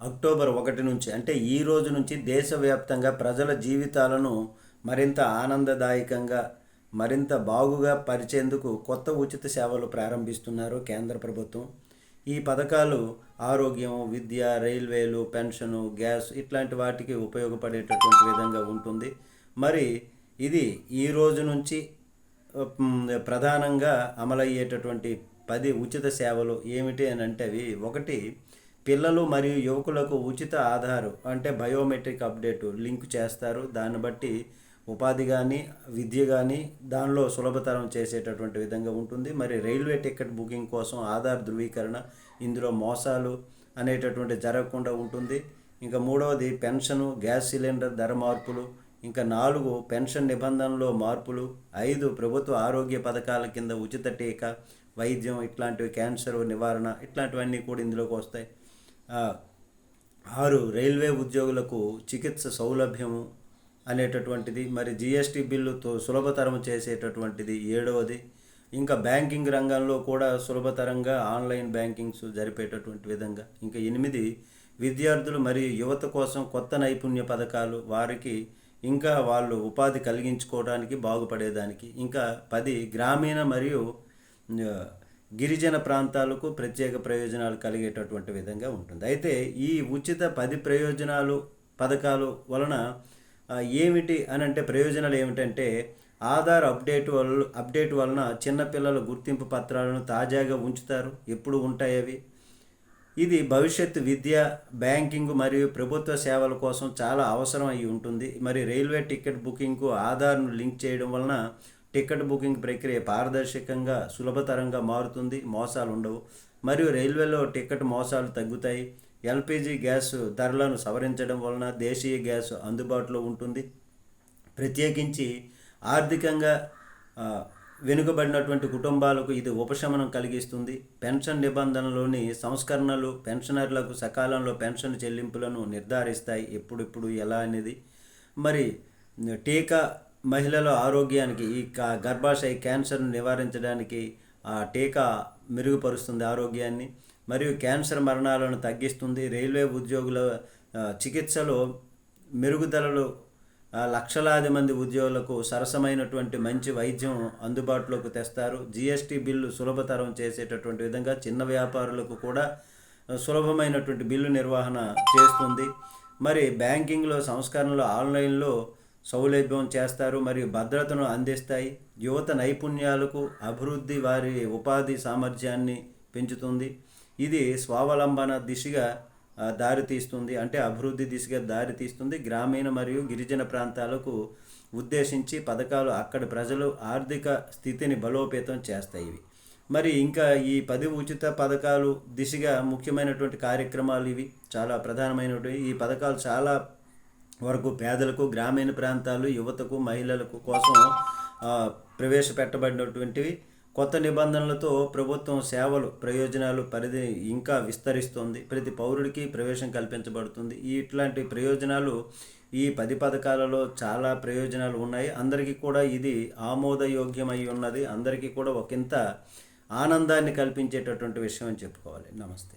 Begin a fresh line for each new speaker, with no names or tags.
October ఒకటి నుంచి అంటే ఈ రోజు నుంచి దేశవ్యాప్తంగా ప్రజల జీవితాలను మరింత ఆనందదాయకంగా మరింత బాగుగా పరిచేందుకు కొత్త ఉచిత సేవలు ప్రారంభిస్తున్నారు కేంద్ర ప్రభుత్వం. ఈ పథకాలు ఆరోగ్యం విద్య రైల్వేలు పెన్షను గ్యాస్ ఇట్లాంటి వాటికి ఉపయోగపడేటటువంటి విధంగా ఉంటుంది. మరి ఇది ఈ రోజు నుంచి ప్రధానంగా అమలయ్యేటటువంటి పది ఉచిత సేవలు ఏమిటి అని అంటే అవి ఒకటి పిల్లలు మరియు యువకులకు ఉచిత ఆధారు అంటే బయోమెట్రిక్ అప్డేట్ లింక్ చేస్తారు. దాన్ని బట్టి ఉపాధి కానీ విద్య కానీ దానిలో సులభతరం చేసేటటువంటి విధంగా ఉంటుంది. మరి రైల్వే టికెట్ బుకింగ్ కోసం ఆధార్ ధృవీకరణ ఇందులో మోసాలు అనేటటువంటి జరగకుండా ఉంటుంది. ఇంకా మూడవది పెన్షను గ్యాస్ సిలిండర్ ధర మార్పులు ఇంకా నాలుగు పెన్షన్ నిబంధనలో మార్పులు ఐదు ప్రభుత్వ ఆరోగ్య పథకాల కింద ఉచిత టీకా వైద్యం ఇట్లాంటివి క్యాన్సర్ నివారణ ఇట్లాంటివన్నీ కూడా ఇందులోకి వస్తాయి. ఆరు రైల్వే ఉద్యోగులకు చికిత్స సౌలభ్యము అనేటటువంటిది మరి జిఎస్టీ బిల్లుతో సులభతరం చేసేటటువంటిది ఏడవది. ఇంకా బ్యాంకింగ్ రంగంలో కూడా సులభతరంగా ఆన్లైన్ బ్యాంకింగ్స్ జరిపేటటువంటి విధంగా. ఇంకా ఎనిమిది విద్యార్థులు మరియు యువత కోసం కొత్త నైపుణ్య పథకాలు వారికి ఇంకా వాళ్ళు ఉపాధి కలిగించుకోవడానికి బాగుపడేదానికి. ఇంకా పది గ్రామీణ మరియు గిరిజన ప్రాంతాలకు ప్రత్యేక ప్రయోజనాలు కలిగేటటువంటి విధంగా ఉంటుంది. అయితే ఈ ఉచిత పది ప్రయోజనాలు పథకాలు వలన ఏమిటి అని అంటే ప్రయోజనాలు ఏమిటంటే ఆధార్ అప్డేట్ వల్ల అప్డేట్ వలన చిన్నపిల్లల గుర్తింపు పత్రాలను తాజాగా ఉంచుతారు. ఎప్పుడు ఉంటాయి అవి? ఇది భవిష్యత్ విద్య బ్యాంకింగ్ మరియు ప్రభుత్వ సేవల కోసం చాలా అవసరం అయి ఉంటుంది. మరి రైల్వే టికెట్ బుకింగ్కు ఆధార్ను లింక్ చేయడం వలన టికెట్ బుకింగ్ ప్రక్రియ పారదర్శకంగా సులభతరంగా మారుతుంది. మోసాలు ఉండవు మరియు రైల్వేలో టికెట్ మోసాలు తగ్గుతాయి. ఎల్పిజి గ్యాస్ ధరలను సవరించడం వలన దేశీయ గ్యాస్ అందుబాటులో ఉంటుంది. ప్రత్యేకించి ఆర్థికంగా వెనుకబడినటువంటి కుటుంబాలకు ఇది ఉపశమనం కలిగిస్తుంది. పెన్షన్ నిబంధనలోని సంస్కరణలు పెన్షనర్లకు సకాలంలో పెన్షన్ చెల్లింపులను నిర్ధారిస్తాయి. ఎప్పుడెప్పుడు ఎలా అనేది. మరి టీకా మహిళల ఆరోగ్యానికి ఈ గర్భాశయ క్యాన్సర్ను నివారించడానికి ఆ టీకా మెరుగుపరుస్తుంది ఆరోగ్యాన్ని. మరియు క్యాన్సర్ మరణాలను తగ్గిస్తుంది. రైల్వే ఉద్యోగుల చికిత్సలో మెరుగుదలలు లక్షలాది మంది ఉద్యోగులకు సరసమైనటువంటి మంచి వైద్యం అందుబాటులోకి తెస్తారు. జిఎస్టీ బిల్లు సులభతరం చేసేటటువంటి విధంగా చిన్న వ్యాపారులకు కూడా సులభమైనటువంటి బిల్లు నిర్వహణ చేస్తుంది. మరి బ్యాంకింగ్లో సంస్కరణలు ఆన్లైన్లో సౌలభ్యం చేస్తారు మరియు భద్రతను అందిస్తాయి. యువత నైపుణ్యాలకు అభివృద్ధి వారి ఉపాధి సామర్థ్యాన్ని పెంచుతుంది. ఇది స్వావలంబన దిశగా దారితీస్తుంది. అంటే అభివృద్ధి దిశగా దారితీస్తుంది. గ్రామీణ మరియు గిరిజన ప్రాంతాలకు ఉద్దేశించి పథకాలు అక్కడి ప్రజలు ఆర్థిక స్థితిని బలోపేతం చేస్తాయి ఇవి. మరి ఇంకా ఈ పది ఉచిత పథకాలు దిశగా ముఖ్యమైనటువంటి కార్యక్రమాలు ఇవి. చాలా ప్రధానమైనటువంటి. ఈ పథకాలు చాలా వరకు పేదలకు గ్రామీణ ప్రాంతాలు యువతకు మహిళలకు కోసం ప్రవేశపెట్టబడినటువంటివి. కొత్త నిబంధనలతో ప్రభుత్వం సేవలు ప్రయోజనాలు పరిధి ఇంకా విస్తరిస్తుంది. ప్రతి పౌరుడికి ప్రవేశం కల్పించబడుతుంది. ఈ ఇట్లాంటి ప్రయోజనాలు ఈ పది పథకాలలో చాలా ప్రయోజనాలు ఉన్నాయి. అందరికీ కూడా ఇది ఆమోదయోగ్యమై ఉన్నది. అందరికీ కూడా ఒకంత ఆనందాన్ని కల్పించేటటువంటి విషయం అని చెప్పుకోవాలి. నమస్తే.